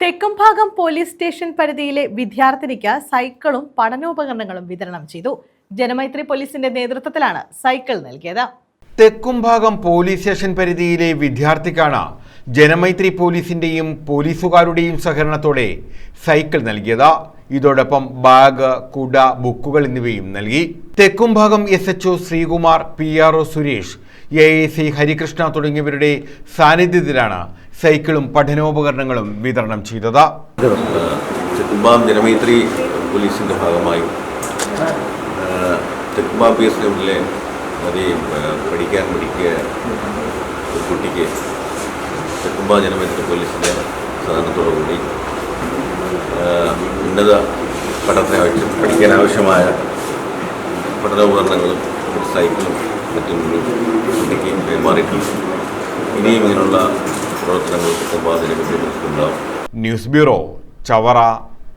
Thekkumbhagam police station പരിധിയിലെ വിദ്യാർത്ഥിനിക്ക് സൈക്കിളും പഠനോപകരണങ്ങളും വിതരണം ചെയ്തു. ജനമൈത്രി പോലീസിന്റെ നേതൃത്വത്തിലാണ് സൈക്കിൾ നൽകിയത്. തെക്കുംഭാഗം പോലീസ് സ്റ്റേഷൻ പരിധിയിലെ വിദ്യാർത്ഥിക്കാണ് ജനമൈത്രി പോലീസിന്റെയും പോലീസുകാരുടെയും സഹകരണത്തോടെ സൈക്കിൾ നൽകിയത്. ഇതോടൊപ്പം ബാഗ് കുട ബുക്കുകൾ എന്നിവയും നൽകി. Thekkumbhagam S H Sreekumar P R O Suresh A A C Harikrishna തുടങ്ങിയവരുടെ സാന്നിധ്യത്തിലാണ് സൈക്കിളും പഠനോപകരണങ്ങളും വിതരണം ചെയ്തത്. തെക്കുംബാം ജനമൈത്രി പോലീസിന്റെ ഭാഗമായി തെക്കുംബാം പി എസ് മതി പഠിക്കാൻ പഠിക്കുക കുട്ടിക്ക് തെക്കുംബാം ജനമൈത്രി പോലീസിന്റെ സഹകരണത്തോടുകൂടി ഉന്നത പഠനത്തിന് ആവശ്യം പഠിക്കാൻ ആവശ്യമായ പഠനോപകരണങ്ങളും സൈക്കിളും മറ്റും കുട്ടിക്ക് കൈമാറിയിട്ടുണ്ട്. ഇനിയും ഇങ്ങനെയുള്ള പ്രവർത്തനങ്ങൾ തെക്കുംബാം ജനമൈത്രി ന്യൂസ് ബ്യൂറോ ചവറ